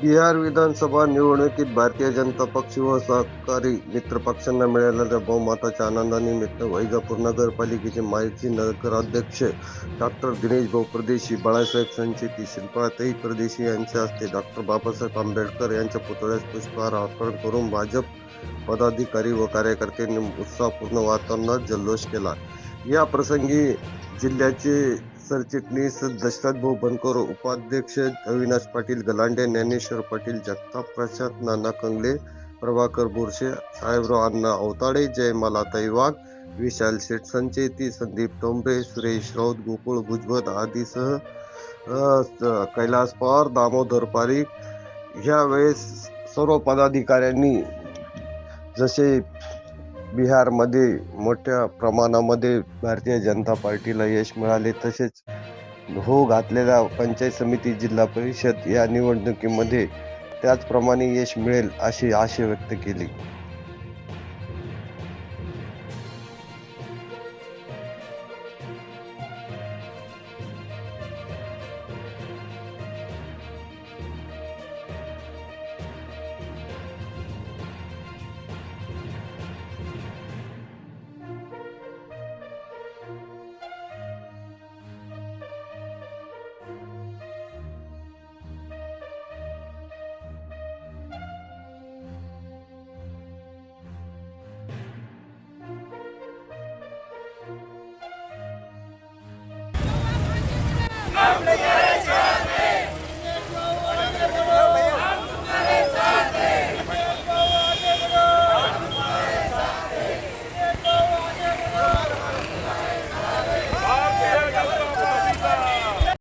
बिहार विधानसभा निवडणुकीत भारतीय जनता पक्ष व सहकारी मित्र पक्षांना मिळालेल्या बहुमताच्या आनंदानिमित्त वैजापूर नगरपालिकेचे माजी नगराध्यक्ष डॉक्टर दिनेश भाऊ परदेशी बाळासाहेब संचेती शिल्पाताई परदेशी यांच्या हस्ते डॉक्टर बाबासाहेब आंबेडकर यांच्या पुतळ्यास पुष्पहार अर्पण करून भाजप पदाधिकारी व कार्यकर्त्यांनी उत्साहपूर्ण वातावरणात जल्लोष केला. या प्रसंगी जिल्ह्याचे सरचिटणीस दशरथ भाऊ बनकर उपाध्यक्ष अविनाश पाटील गलांडे, ज्ञानेश्वर पाटील, जगताप प्रसाद, नाना कंगले, प्रभाकर बोरशे, साहेबराव अण्णा अवताडे जयमालाताई वाघ विशाल शेठ संचेती, संदीप टोंबरे, सुरेश राऊत, गोकुळ भुजबळ आदीसह कैलास पवार, दामोदर पारीख ह्यावेळेस सर्व पदाधिकाऱ्यांनी जसे बिहारमध्ये मोठ्या प्रमाणामध्ये भारतीय जनता पार्टीला यश मिळाले. तसेच हो घातलेल्या पंचायत समिती जिल्हा परिषद या निवडणुकीमध्ये त्याचप्रमाणे यश मिळेल अशी आशा व्यक्त केली.